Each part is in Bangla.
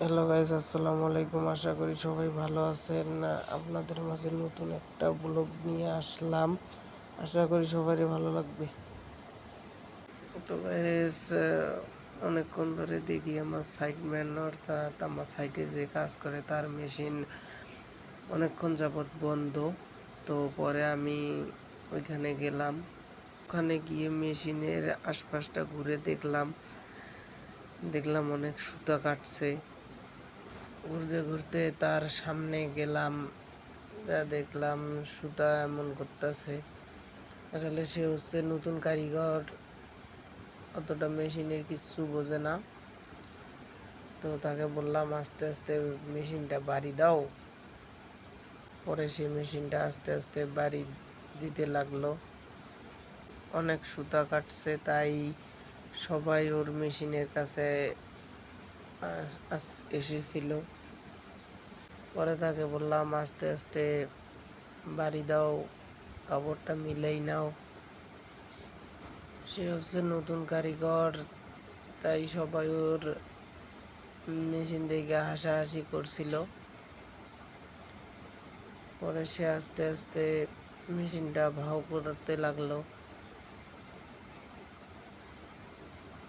হ্যালো গাইজ আসসালামু আলাইকুম। আশা করি সবাই ভালো আছেন। আপনাদের মাঝে নতুন একটা ব্লগ নিয়ে আসলাম। আশা করি সবারই ভালো লাগবে। তো গাইস অনেকক্ষণ ধরে দেখি আমার সাইডম্যান অর্থাৎ আমার সাইডে যে কাজ করে তার মেশিন অনেকক্ষণ যাবৎ বন্ধ। তো পরে আমি ওইখানে গেলাম। ওখানে গিয়ে মেশিনের আশপাশটা ঘুরে দেখলাম। দেখলাম অনেক সুতা কাটছে। ঘুরতে ঘুরতে তার সামনে গেলাম যা দেখলাম সুতা এমন করতেছে। আসলে সে হচ্ছে নতুন কারিগর, অতটা মেশিনের কিছু বোঝে না। তো তাকে বললাম, আস্তে আস্তে মেশিনটা বাড়ি দাও। পরে সে মেশিনটা আস্তে আস্তে বাড়ি দিতে লাগল। অনেক সুতা কাটছে, তাই সবাই ওর মেশিনের কাছে এসেছিল। পরে তাকে বললাম, আস্তে আস্তে বাড়ি দাও, কাপড়টা মিলেই নাও। সে হচ্ছে নতুন কারিগর, তাই সবাই ওর মেশিন দেখে হাসাহাসি করছিল। পরে সে আস্তে আস্তে মেশিনটা ভাও করতে লাগল।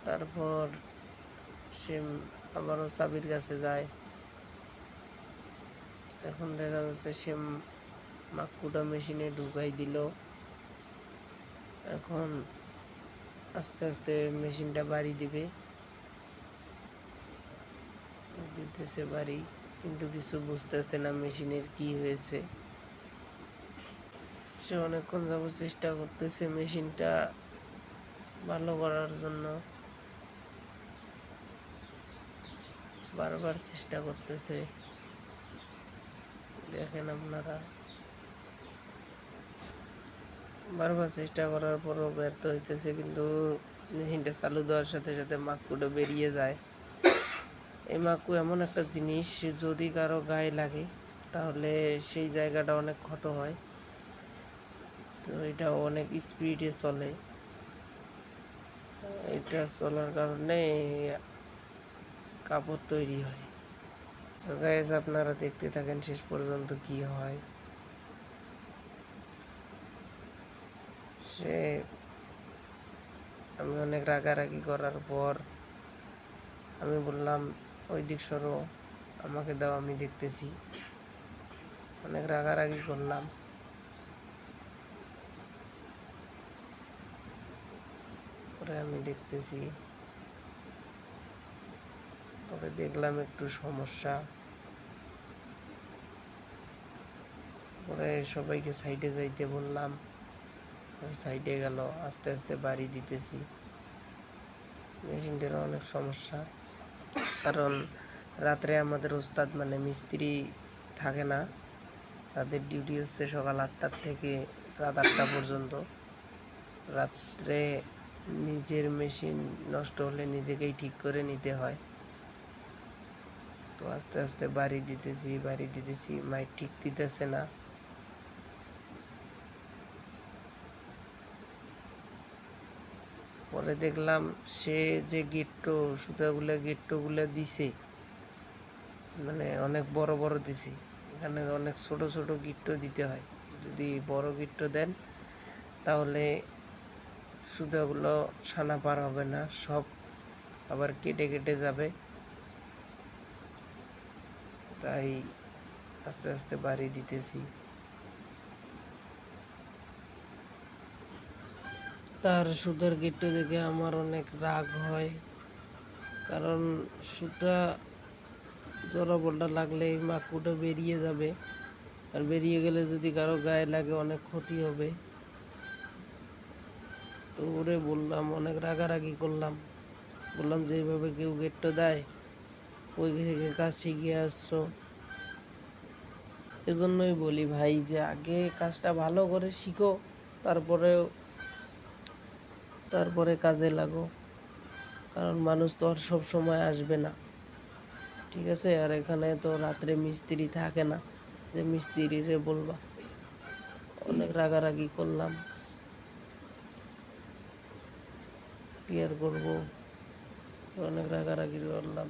তারপর সে আবারও চাবির কাছে যায়। এখন দেখা যাচ্ছে সে মাকুটা মেশিনে ঢুকাই দিল। এখন আস্তে আস্তে মেশিনটা বাড়ি দিবে। দিতেছে বাড়ি, কিন্তু কিছু বুঝতেছে না মেশিনের কি হয়েছে। সে অনেকক্ষণ যাবত চেষ্টা করতেছে মেশিনটা ভালো করার জন্য। বারবার চেষ্টা করতেছে। দেখেন আপনারা। বারবার চেষ্টা করার পরও ব্যর্থ হইতেছে, কিন্তু মেশিনটা চালু দেওয়ার সাথে সাথে মাকুটা বেরিয়ে যায়। এই মাকু এমন একটা জিনিস, যদি কারও গায়ে লাগে, তাহলে সেই জায়গাটা অনেক ক্ষত হয়। তো এটা অনেক স্পিডে চলে। এটা চলার কারণে কাপড় তৈরি হয়। তো গাইজ আপনারা দেখতে থাকেন শেষ পর্যন্ত কি হয়। সে, আমি অনেক রাগারাগি করার পর আমি বললাম, ওই দিক সরো, আমাকে দাও, আমি দেখতেছি। অনেক রাগারাগি করলাম। পরে আমি দেখতেছি পরে দেখলাম একটু সমস্যা। পরে সবাইকে সাইডে যাইতে বললাম। সাইডে গেল, আস্তে আস্তে বাড়ি দিতেছি। মেশিনটার অনেক সমস্যা। কারণ রাত্রে আমাদের ওস্তাদ মানে মিস্ত্রি থাকে না, তাদের ডিউটি হচ্ছে সকাল আটটার থেকে রাত আটটা পর্যন্ত। রাত্রে নিজের মেশিন নষ্ট হলে নিজেকেই ঠিক করে নিতে হয়। তো আস্তে আস্তে বাড়ি দিতেছি বাড়ি দিতেছি মাই ঠিক দিতেছে না। পরে দেখলাম সে যে গেট্টো, সুতাগুলো, গেট্টোগুলো দিছে মানে অনেক বড় বড় দিছে। এখানে অনেক ছোট ছোট গিট্টো দিতে হয়। যদি বড় গিট্টো দেন, তাহলে সুতাগুলো সানা পার হবে না, সব আবার কেটে কেটে যাবে। তাই আস্তে আস্তে বাড়ি দিতেছি। তার সুতার গিট্টু দেখে আমার অনেক রাগ হয়। কারণ সুতা জলাবলটা লাগলে এই মাকুটা বেরিয়ে যাবে। আর বেরিয়ে গেলে যদি কারও গায়ে লাগে অনেক ক্ষতি হবে। তো ওরে বললাম, অনেক রাগারাগি করলাম। বললাম, যেভাবে কেউ গেটটা দেয় ওই থেকে কাজ শিখিয়ে আসছো? এজন্যই বলি ভাই যে আগে কাজটা ভালো করে শিখো তারপরে তারপরে কাজে লাগো। কারণ মানুষ তো আর সব সময় আসবে না। ঠিক আছে? আর এখানে তো রাত্রে মিস্ত্রি থাকে না, যে মিস্ত্রিরে বলবা। অনেক রাগারাগি করলাম। কি আর করব? অনেক রাগারাগি করলাম।